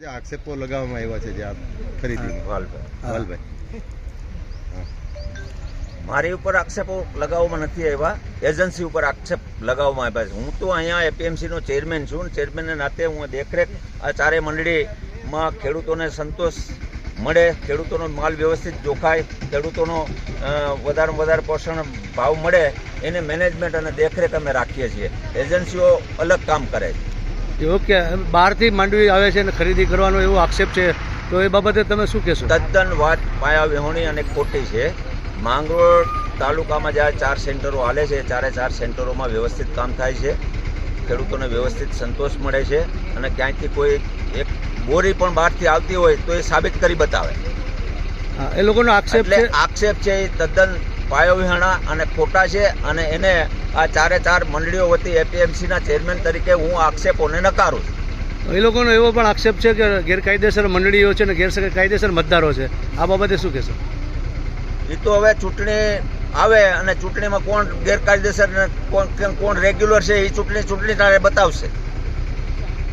જે આક્ષેપો લગાવવામાં આવ્યા છે જે આપ ખરીદી વાલભાઈ. વાલભાઈ. મારી ઉપર આક્ષેપો લગાવવામાં નથી આવ્યા. એજન્સી ઉપર આક્ષેપ લગાવવામાં આવ્યા છે. હું તો અહીંયા એપીએમસી નો ચેરમેન છું ચેરમેનના નાતે હું દેખરેખ આ ચારે મંડળીમાં ખેડૂતોને સંતોષ મળે ખેડૂતોનો માલ વ્યવસ્થિત જોખાય ખેડૂતોનો વધારેમાં વધારે વધારે પોષણ ભાવ મળે એને મેનેજમેન્ટ અને દેખરેખ અમે રાખીએ છીએ. એજન્સીઓ અલગ કામ કરે છે. એવું કે બહારથી માંડવી આવે છે અને ખરીદી કરવાનો એવો આક્ષેપ છે તો એ બાબતે તમે શું કહેશો? તદ્દન વાત પાયા વિહોણી અને ખોટી છે. માંગરોળ તાલુકામાં જ્યાં ચાર સેન્ટરો હાલે છે ચારે ચાર સેન્ટરોમાં વ્યવસ્થિત કામ થાય છે. ખેડૂતોને વ્યવસ્થિત સંતોષ મળે છે અને ક્યાંયથી કોઈ એક બોરી પણ બહારથી આવતી હોય તો એ સાબિત કરી બતાવે. એ લોકોનો આક્ષેપ આક્ષેપ છે એ તદ્દન પાયો વિહાણા અને ખોટા છે અને એને આ ચારે ચાર મંડળીઓ વતી એપીએમસીના ચેરમેન તરીકે હું આક્ષેપોને નકારું છું. એ લોકોનો એવો પણ આક્ષેપ છે કે ગેરકાયદેસર મંડળીઓ છે ને ગેરકાયદેસર મતદારો છે. આ બાબતે શું કહેશો? એ તો હવે ચૂંટણી આવે અને ચૂંટણીમાં કોણ ગેરકાયદેસર કોણ કોણ રેગ્યુલર છે એ ચૂંટણી ચૂંટણી તારે બતાવશે.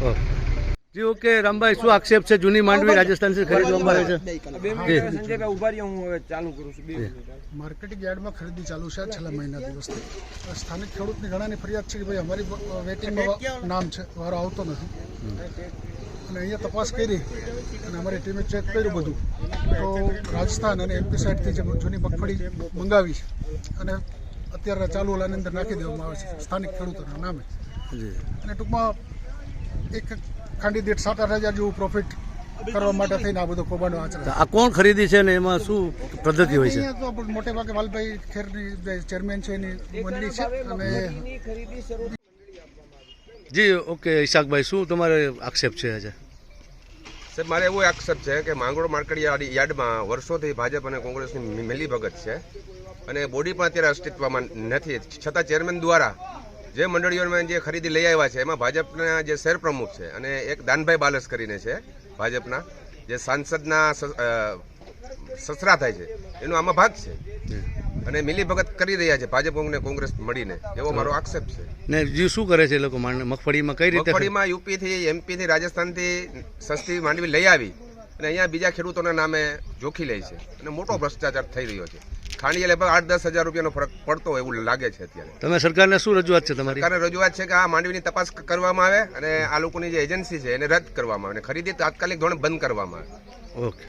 ઓકે. જી ઓકે રામભાઈ શું આક્ષેપ છે? જૂની માંડવી રાજસ્થાનથી ખરીદવામાં આવે છે. ચાલુ કરું જી. માર્કેટિંગ યાર્ડમાં ખરીદી ચાલુ છે છેલ્લા મહિના દિવસથી. સ્થાનિક ખેડૂતની ઘણાની ફરિયાદ છે કે ભાઈ અમારી વેટિંગમાં નામ છે વારો આવતો નથી. અને અહીંયા તપાસ કરી અને અમારી ટીમે ચેક કર્યું બધું. તો રાજસ્થાન અને એમપી સાઈડથી જે જૂની મગફળી મંગાવી છે અને અત્યારે ચાલુ ઓલાની અંદર નાખી દેવામાં આવે છે સ્થાનિક ખેડૂતોના નામે. જી. અને ટૂંકમાં એક ખાંડી દીઠ સાત આઠ હજાર જેવું પ્રોફિટ કરવા માટે થઈને આ બધો કૌભાંડો આચરે આ કોણ ખરીદી છે ને એમાં શું પદ્ધતિ હોય છે? તો મોટે ભાગે વાલભાઈ ખેરની ચેરમેન છે એની મંડળી છે અને જી ઓકે ઈશાકભાઈ શું તમારે આક્ષેપ છે આજે? સાહેબ મારે એવો આક્ષેપ છે કે માંગરોળ માર્કેટ યાર્ડમાં વર્ષોથી ભાજપ અને કોંગ્રેસની મિલીભગત છે અને બોડી પણ અત્યારે અસ્તિત્વમાં નથી. છતાં ચેરમેન દ્વારા જે મંડળીઓમાં જે ખરીદી લઈ આવ્યા છે એમાં ભાજપના જે શહેર પ્રમુખ છે અને એક દાનભાઈ બાલસ કરીને છે ભાજપના જે સાંસદના સસરા થાય છે એનો આમાં ભાગ છે. અને મિલીભગત કરી રહ્યા છે ભાજપ અને કોંગ્રેસ મળીને એવો મારો આક્ષેપ છે. ને જે શું કરે છે લોકો મગફળીમાં કઈ રીતે મગફળીમાં યુપીથી એમપીથી રાજસ્થાનથી સસ્તી માંડવી લઈ આવી અને અહીંયા બીજા ખેડૂતોના નામે જોખી લે છે. અને મોટો ભ્રષ્ટાચાર થઈ રહ્યો છે. ખાંડીએ લગભગ આઠ દસ હજાર રૂપિયાનો ફરક પડતો હોય એવું લાગે છે અત્યારે. તમે સરકારને શું રજૂઆત છે તમારી? સરકારને રજૂઆત છે કે આ માંડવીની તપાસ કરવામાં આવે અને આ લોકોની જે એજન્સી છે એને રદ કરવામાં આવે અને ખરીદી તાત્કાલિક ધોરણે બંધ કરવામાં આવે. ઓકે.